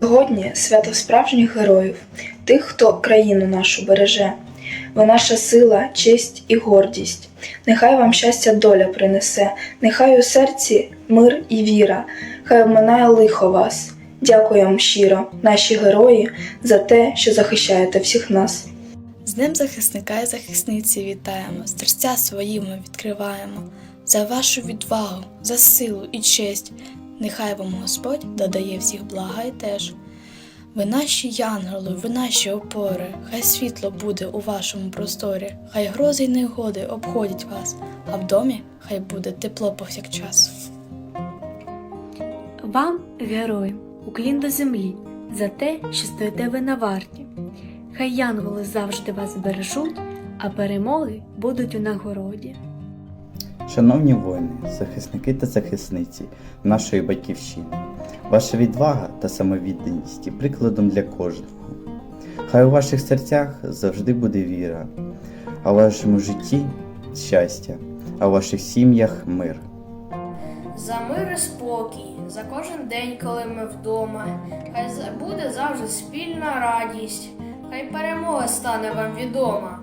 Сьогодні свято справжніх героїв, тих, хто країну нашу береже. Ви наша сила, честь і гордість. Нехай вам щастя доля принесе, нехай у серці мир і віра, хай обминає лихо вас. Дякую вам щиро, наші герої, за те, що захищаєте всіх нас. З Днем захисника і захисниці вітаємо, серця свої ми відкриваємо. За вашу відвагу, за силу і честь. Нехай вам Господь додає всіх блага й теж. Ви наші янголи, ви наші опори, хай світло буде у вашому просторі, хай грози й негоди обходять вас, а в домі хай буде тепло повсякчас. Вам, героям, уклін до землі за те, що стоїте ви на варті. Хай янголи завжди вас бережуть, а перемоги будуть у нагороді. Шановні воїни, захисники та захисниці нашої батьківщини, ваша відвага та самовідданість є прикладом для кожного. Хай у ваших серцях завжди буде віра, а у вашому житті щастя, а у ваших сім'ях мир. За мир і спокій, за кожен день, коли ми вдома. Хай буде завжди спільна радість, хай перемога стане вам відома.